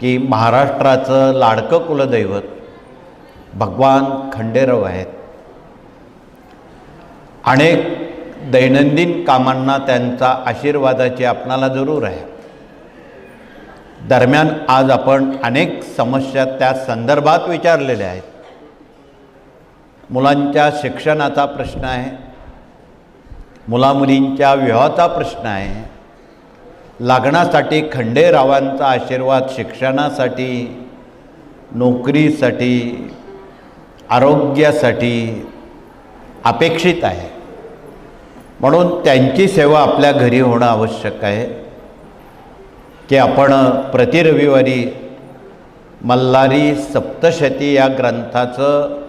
की महाराष्ट्राचं लाडकं कुलदैवत भगवान खंडेराव आहेत. अनेक दैनंदिन कामांना त्यांचा आशीर्वादाची आपणाला जरूर आहे. दरम्यान आज आपण अनेक समस्या त्या संदर्भात विचारलेल्या आहेत. मुलांच्या शिक्षणाचा प्रश्न आहे. मुलामुलींच्या विवाहाचा प्रश्न आहे. लागण्यासाठी खंडेरावांचा आशीर्वाद शिक्षणासाठी नोकरीसाठी आरोग्यासाठी अपेक्षित आहे. म्हणून त्यांची सेवा आपल्या घरी होणं आवश्यक आहे. की आपण प्रति रविवारी मल्हारी सप्तशती या ग्रंथाचं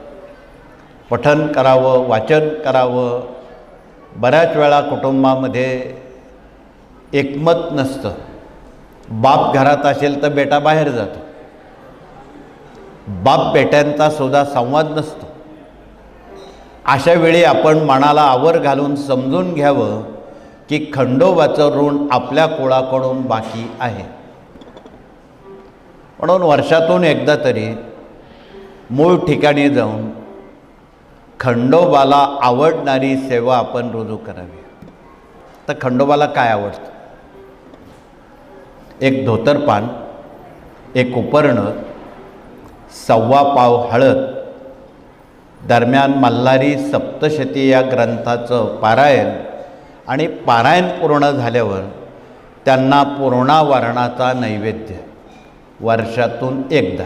पठन करावं वाचन करावं. बऱ्याच वेळा कुटुंबामध्ये एकमत नसतं. बाप घरात असेल तर बेटा बाहेर जातो. बाप बेट्यांचा सुद्धा संवाद नसतो. अशा वेळी आपण मनाला आवर घालून समजून घ्यावं की खंडोबाचं ऋण आपल्या कुळाकडून बाकी आहे. म्हणून वर्षातून एकदा तरी मूळ ठिकाणी जाऊन खंडोबाला आवडणारी सेवा आपण रुजू करावी. तर खंडोबाला काय आवडतं? एक धोतरपान एक उपरणं सव्वा पाव हळद दरम्यान मल्हारी सप्तशती या ग्रंथाचं पारायण आणि पारायण पूर्ण झाल्यावर त्यांना पूर्णावरणाचा नैवेद्य वर्षातून एकदा.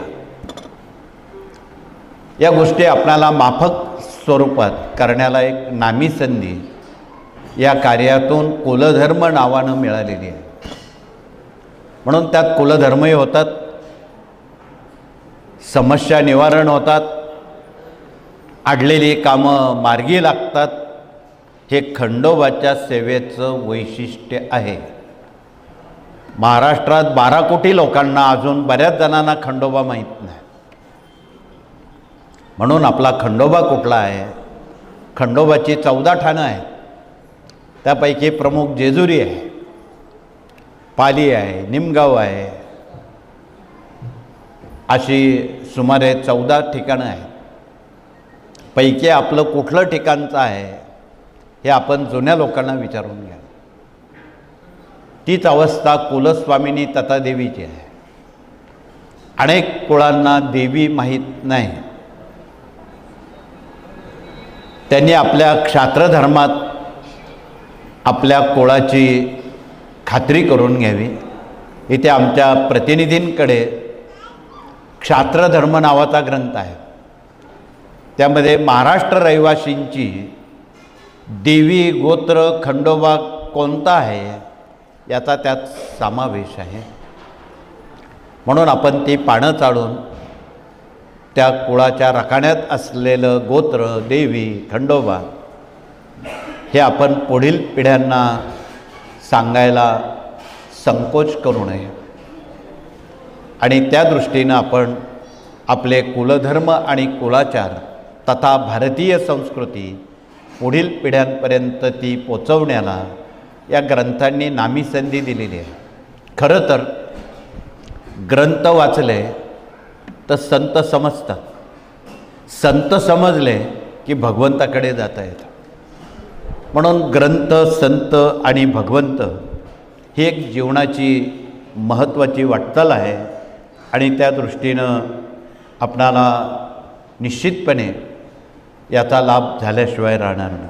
या गोष्टी आपणाला माफक स्वरूपात करण्याला एक नामी संधी या कार्यातून कुलधर्म नावानं मिळालेली आहे. म्हणून त्यात कुलधर्मही होतात समस्या निवारण होतात अडलेली कामं मार्गी लागतात. हे खंडोबाच्या सेवेचं वैशिष्ट्य आहे. महाराष्ट्रात बारा कोटी लोकांना अजून बऱ्याच जणांना खंडोबा माहीत नाही. म्हणून आपला खंडोबा कुठला आहे? खंडोबाची चौदा ठाणं आहे त्यापैकी प्रमुख जेजुरी आहे. पाली आहे निमगाव आहे. अशी सुमारे चौदा ठिकाणं आहेत. पैकी आपलं कुठलं ठिकाणचं आहे हे आपण जुन्या लोकांना विचारून घ्या. तीच अवस्था कुलस्वामिनी तथादेवीची आहे. अनेक कुळांना देवी माहीत नाही. त्यांनी आपल्या क्षात्रधर्मात आपल्या कुळाची खात्री करून घ्यावी. इथे आमच्या प्रतिनिधींकडे क्षात्रधर्म नावाचा ग्रंथ आहे. त्यामध्ये महाराष्ट्र रहिवासींची देवी गोत्र खंडोबा कोणता आहे याचा त्यात समावेश आहे. म्हणून आपण ती पानं चाळून त्या कुळाच्या रकाण्यात असलेलं गोत्र देवी खंडोबा हे आपण पुढील पिढ्यांना सांगायला संकोच करू नये. आणि त्या दृष्टीनं आपण आपले कुलधर्म आणि कुलाचार तथा भारतीय संस्कृती पुढील पिढ्यांपर्यंत ती पोचवण्याला या ग्रंथांनी नामी संधी दिलेली आहे. खरं तर ग्रंथ वाचले तर संत समजतात. संत समजले की भगवंताकडे जाता येतं. म्हणून ग्रंथ संत आणि भगवंत ही एक जीवनाची महत्त्वाची वाटचाल आहे आणि त्या दृष्टीनं आपणाला निश्चितपणे याचा लाभ झाल्याशिवाय राहणार नाही.